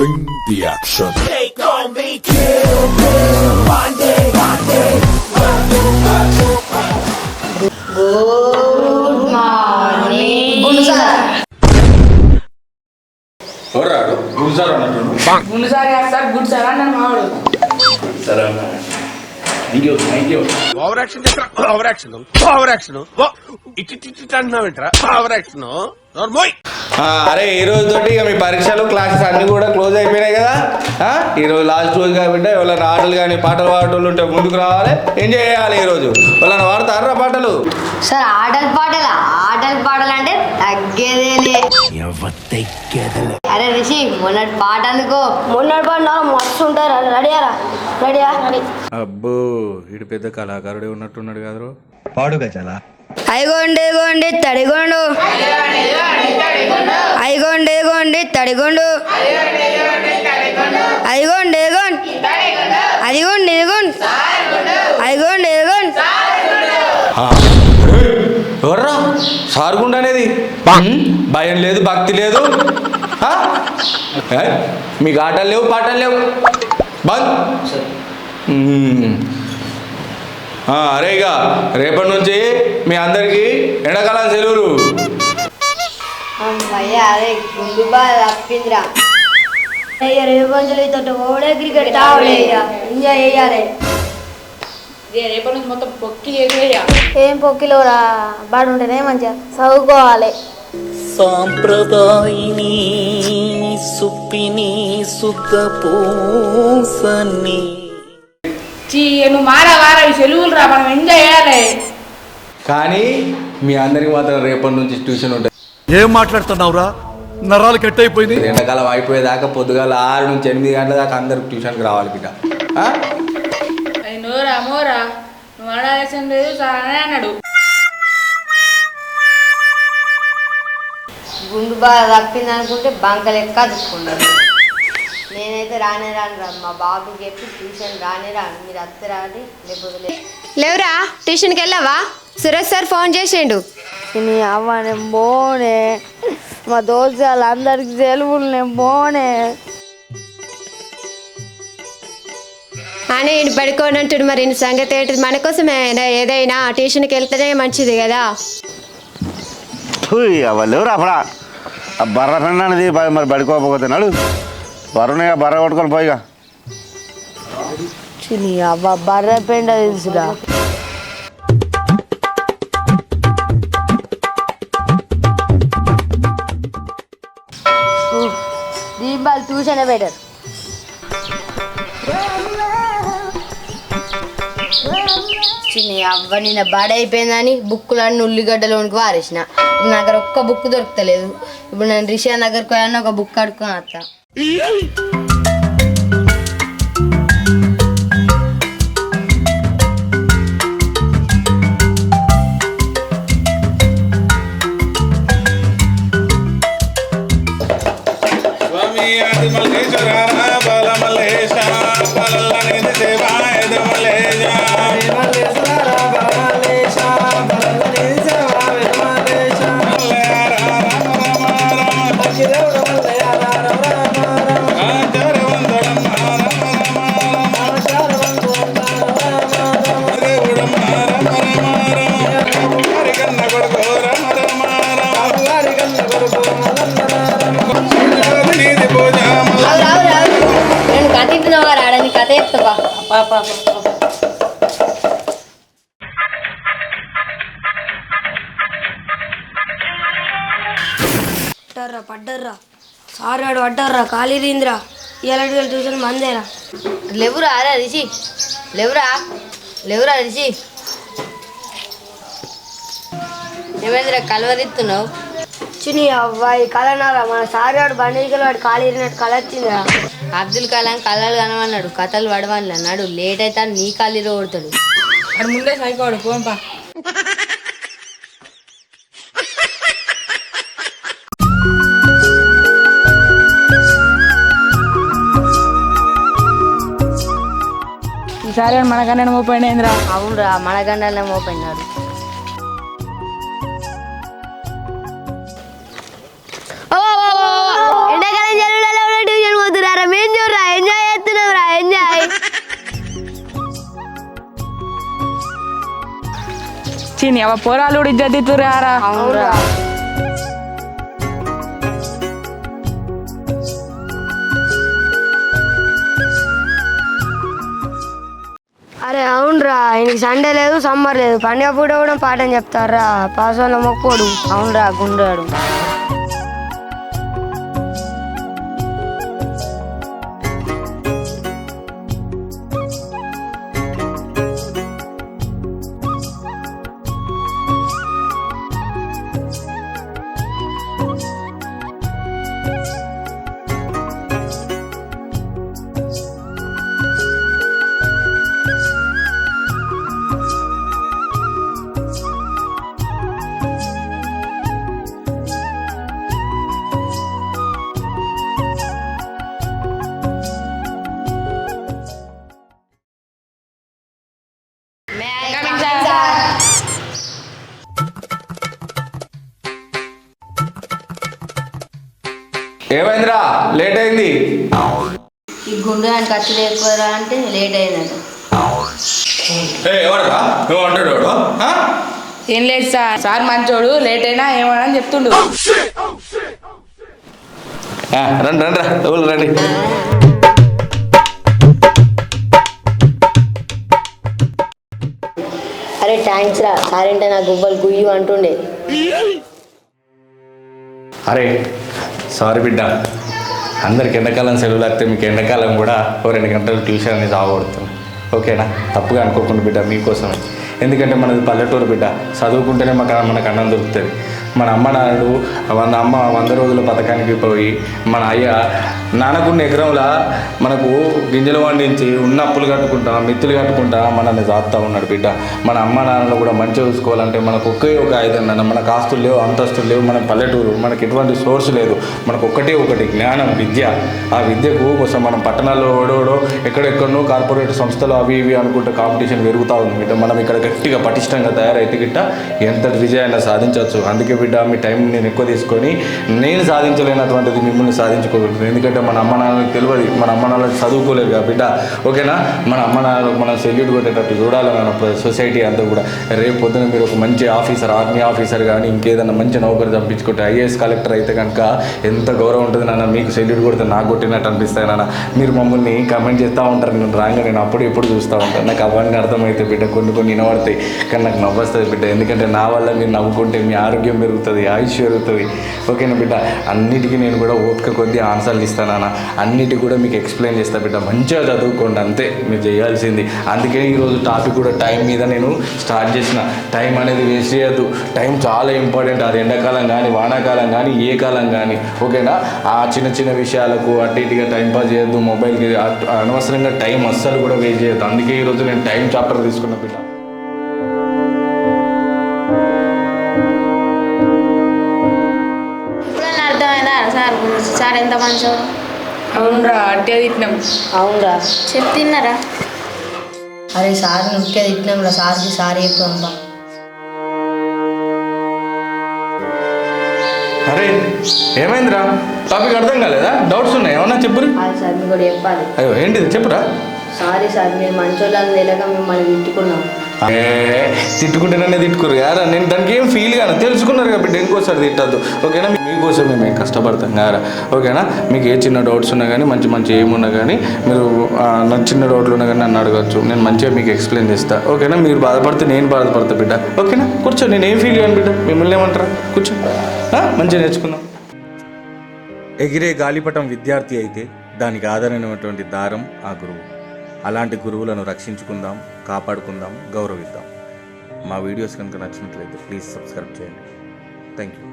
Bring the action. ఎవరాడు గురుసారు అన్నట్టు ముందు సారి sir good sir అన్నాను మావాడు సరే అన్న thank you thank you over action చేస్తా ఓవర్ యాక్షన్ ఓవర్ యాక్షన్ ఇటు ఇటు ఇటు అంటున్నావేంట్రా ఓవర్ యాక్షన్ నోర్మోయ్ అరే ఈ రోజు తోటి ఇక మీ పరీక్షలు క్లాసెస్ అన్ని కూడా క్లోజ్ అయిపోయినాయి కదా? ఆ, ఈ రోజు లాస్ట్ రోజు కాబట్టి ఎవరైనా ఆటలు కానీ పాటలు పాడేటోళ్ళు ఉంటే ముందుకు రావాలి. ఎంజాయ్ చేయాలి ఈ రోజు. వాళ్ళని వాడతారా పాటలు? సార్ ఆటలు పాటలా? ఆటలు పాటలు అంటే తగ్గేదేలే. అరే రిషి మొన్నటి పాట అందుకో మొన్నటి పాట మస్తు ఉంటారు రెడీయారా రెడీయా? రెడీ. అబ్బో ఇటు పెద్ద కళాకారుడే ఉన్నట్టున్నాడు కదరు. ఐగోండి గోండి తడిగొండు. ఐగోండి గోండి తడిగొండు. ఐగోండి గోండి అదిగోండి ఇదిగోండి ఐగోండి ఎవర్రా? సారుగుండ అనేది. భయం లేదు భక్తి లేదు? మీకు ఆటలు లేవు పాటలు లేవు. బంద్. అరే ఇక రేపటి నుంచి మీ అందరికి ఎండాకాలం సెలవులు. అమ్మయ్య అరే గుండు బాగా తప్పిందిరా. అయ్యా రేపు కొంచెం ఇతడు ఓడే క్రికెట్ ఎంజాయ్ చేయాలి. రేపటి నుంచి మొత్తం పొక్కి ఏం పొక్కిలోరా బాడు ఉంటేనే మంచిగా చదువుకోవాలి. సాంప్రదాయిని సుప్పిని సుఖ పూసని చీ నువ్వు మారా వారా సెలవులు రా మనం ఎంజాయ్ చేయాలి. కానీ మీ అందరికి మాత్రం రేపటి నుంచి ట్యూషన్ ఉంటుంది ఏం మాట్లాడుతున్నావురా నరాలు కట్ అయిపోయింది ఎండాకాలం అయిపోయేదాకా పొద్దుగాల ఆరు నుంచి ఎనిమిది గంటల దాకా అందరికి ట్యూషన్కి రావాలి బిడ్డ. నోరా మోరా నువ్వు అనాల్సిన లేదు సార్ అని అన్నాడు. గుండు బాగా తప్పింది అనుకుంటే బంక లెక్క దుక్కున్నాడు నేనైతే రానే రాను రా. మా బాబుకి చెప్పి ట్యూషన్ రానే రాను. మీరు అత్త రాని లేకపోతే లేదు లేవురా ట్యూషన్కి వెళ్ళావా? సురేష్ సార్ ఫోన్ చేసిండు. నీ అవ్వ నేను బోనే మా దోస్తు వాళ్ళందరికి సెలవులు నేను బోనే అని ఈయన పడుకోని అంటాడు మరి ఈయన సంగతి ఏంటి మన కోసమే ఏదైనా ట్యూషన్కి వెళ్తేనే మంచిది కదా. లేవురా అప్పుడా. ఆ బర్ర అనేది మరి బడికోకపోతే నడు. బర్రనిగా బర్ర కొట్టుకొని పోయిగా అవ్వ బర్రె పెండ తెలుసురా. దీపాలు ట్యూషన్ బెటర్. చిన్న అవ్వ నిన్న బడైపోయిందని బుక్కులన్నీ ఉల్లిగడ్డలోనికి వారేసిన. ఇప్పుడు నా దగ్గర ఒక్క బుక్ దొరకలేదు. ఇప్పుడు నేను రిషా దగ్గరకు పోయాను ఒక బుక్ అడుక్కొని వస్తా పడ్డర్రా పడ్డర్రా. సార్ వాడు పడ్డర్రా ఖాళీ రీంద్రా ఇలాంటి ట్యూషన్ మందేరా లేవురా అరే రిషి. లేవురా లేవురా రిషి. ఏమైందిరా కలవరిస్తున్నావు చిని అవ్వాయి కలనారా? మన సార్ వాడు బండి వాడు ఖాళీ ఇరినట్టు కళ వచ్చిందిరా అబ్దుల్ కలాం కళలు కనమన్నాడు కథలు పడవని అన్నాడు లేట్ అయితే నీ కాళ్ళు కొడతాడు. వాడు ముందే సైకోడు ఫోన్ ఈసారి మనకన్నా మోపోయినాయిందిరా అవునురా మన గండాలనే మోపోయినారు ఎండాకాలం చదువులలో ఉన్న ట్యూషన్ పోతున్నారా? మేము చూడరా ఎంజాయ్ చీని అవ పోరాలు ఇజ్జత్ ఇత్తురారా. అవునురా. అవునరా ఆయనకి సండే లేదు సమ్మర్ లేదు. పండుగ పూట కూడా పాఠం చెప్తారా? పాస్ మొక్కోడు. అవునరా గుండాడు. ఏమైందిరా? లేట్ అయింది. ఈ గుండు ఆయన ఖర్చు లేకపోరా అంటే లేట్ అయిందట. ఏ లేదు సార్. సార్ మంచోడు లేట్ అయినా ఏమన్నా అని చెప్తుండు ఆ, రండి రండి రా. రండి. అరే థ్యాంక్స్ రా. సారేంటే నా గువ్వలు గుయ్యు అంటుండే. అరే సారీ బిడ్డ. అందరికి ఎండాకాలం సెలవులు వస్తే మీకు ఎండాకాలం కూడా ఓ రెండు గంటలు ట్యూషన్ అనేది ఆగబడుతుంది ఓకేనా? తప్పుగా అనుకోకుండా బిడ్డ మీకోసమే. ఎందుకంటే మనది పల్లెటూరు బిడ్డ. చదువుకుంటేనే మాకు మనకు అన్నం దొరుకుతుంది. మన అమ్మ నాన్నలు వంద అమ్మ వంద రోజుల పథకానికి పోయి మన అయ్య నాన్నకున్న ఎకరంలా మనకు గింజలు వండించి ఉన్న అప్పులు కట్టుకుంటా మిత్తులు కట్టుకుంటా మనల్ని దాస్తూ ఉన్నాడు బిడ్డ. మన అమ్మ నాన్నలు కూడా మంచిగా చూసుకోవాలంటే మనకు ఒకే ఒక ఐదన్న మనకు ఆస్తులు లేవు అంతస్తులు లేవు మన పల్లెటూరు మనకి ఎటువంటి సోర్స్ లేదు. మనకు ఒకటే ఒకటి జ్ఞానం విద్య. ఆ విద్యకు కోసం మనం పట్టణాల్లో ఓడోడో ఎక్కడెక్కడో కార్పొరేట్ సంస్థలు అవి ఇవి అనుకుంటే కాంపిటీషన్ పెరుగుతూ ఉంది బిడ్డ. మనం ఇక్కడ గట్టిగా పటిష్టంగా తయారైతే గిట్ట ఎంత విజయాన్ని సాధించవచ్చు? అందుకే బిడ్డ మీ టైం నేను ఎక్కువ తీసుకొని నేను సాధించలేనటువంటిది మిమ్మల్ని సాధించుకోగలుగుతుంది ఎందుకంటే మన అమ్మ నాన్నకి తెలియదు మన అమ్మ నాన్న చదువుకోలేదు కదా బిడ్డ. ఓకేనా? మన అమ్మ నాన్నలకు మనం సెల్యూట్ కొట్టేటట్టు చూడాలి మన సొసైటీ అంతా కూడా. రేపు పొద్దున మీరు ఒక మంచి ఆఫీసర్ ఆర్మీ ఆఫీసర్ కానీ ఇంకేదైనా మంచి నౌకరు తప్పించుకుంటే ఐఏఎస్ కలెక్టర్ అయితే కనుక ఎంత గౌరవం ఉంటుంది నాన్న మీకు సెల్యూట్ కొడితే నాకు కొట్టినట్టు అనిపిస్తాయి నాన్న. మీరు మమ్మల్ని కమెంట్ చేస్తూ ఉంటారు నేను రాగా నేను అప్పుడు ఎప్పుడు చూస్తూ ఉంటాను. నాకు అవన్నీ అర్థమైతే బిడ్డ కొన్ని కొన్ని వినబడతాయి కానీ నాకు నవ్వస్తుంది బిడ్డ. ఎందుకంటే నా వల్ల మీరు నవ్వుకుంటే మీ ఆరోగ్యం పెరుగుతుంది ఆయుష్ పెరుగుతుంది. ఓకేనా బిడ్డ? అన్నిటికీ నేను కూడా ఓపిక కొద్దీ ఆన్సర్లు ఇస్తాను అన్నిటికీ కూడా మీకు ఎక్స్ప్లెయిన్ చేస్తా బిడ్డ. మంచిగా చదువుకోండి అంతే. మీరు చేయాల్సింది. అందుకే ఈరోజు టాపిక్ కూడా టైం మీద నేను స్టార్ట్ చేసిన. టైం అనేది వేస్ట్ చేయొద్దు. టైం చాలా ఇంపార్టెంట్. అది ఎండాకాలం కానీ వానాకాలం కానీ ఏ కాలం కానీ. ఓకేనా? ఆ చిన్న చిన్న విషయాలకు అటు ఇటుగా టైం పాస్ చేయొద్దు. మొబైల్కి అనవసరంగా టైం అస్సలు కూడా వేస్ట్ చేయొద్దు. అందుకే ఈరోజు నేను టైం చాప్టర్ తీసుకున్న బిడ్డ. సార్ ఎంత మంచోడు అవునరా అట్టే తిట్టినాం. అవునరా. చెప్తున్నారా అరే సార్ నువ్వుకే తిట్టినాం రా సార్కి సారీ చెప్తాం అరే ఏమైందిరా? టాపిక్ అర్థం కాలేదా? డౌట్స్ ఉన్నాయి ఏమన్నా చెప్పురు? సార్ మీకు కూడా చెప్పాలి. అయ్యో ఏంటిది? చెప్పురా. సారీ సార్ మేము మంచోళ్ళని తెలియక మిమ్మల్ని తిట్టుకున్నాం. తిట్టుకుంటేనే తిట్టుకురు నన్నే కదా నేను దానికి ఏం ఫీల్ కాను. తెలుసుకున్నారు కాబట్టి ఇంకోసారి తిట్టద్దు. ఓకేనా? మీకోసమే మేము కష్టపడతాం కదా ఓకేనా? మీకు ఏ చిన్న డౌట్స్ ఉన్నా కానీ మంచి మంచి ఏమున్నా కానీ మీరు నా చిన్న డౌట్లు ఉన్నా కానీ నన్ను అడగచ్చు. నేను మంచిగా మీకు ఎక్స్ప్లెయిన్ చేస్తా. ఓకేనా? మీరు బాధపడితే నేను బాధపడతా బిడ్డ. ఓకేనా? కూర్చో. నేను ఏం ఫీల్ కాను బిడ్డ? మిమ్మల్ని ఏమంటారా? కూర్చో. మంచిగా నేర్చుకుందాం. ఎగిరే గాలిపటం విద్యార్థి అయితే దానికి ఆధారమైనటువంటి దారం ఆ గురువు. అలాంటి గురువులను రక్షించుకుందాం. కాపాడుకుందాం గౌరవిద్దాం. మా వీడియోస్ కనుక నచ్చినట్లయితే ప్లీజ్ సబ్స్క్రైబ్ చేయండి. Thank you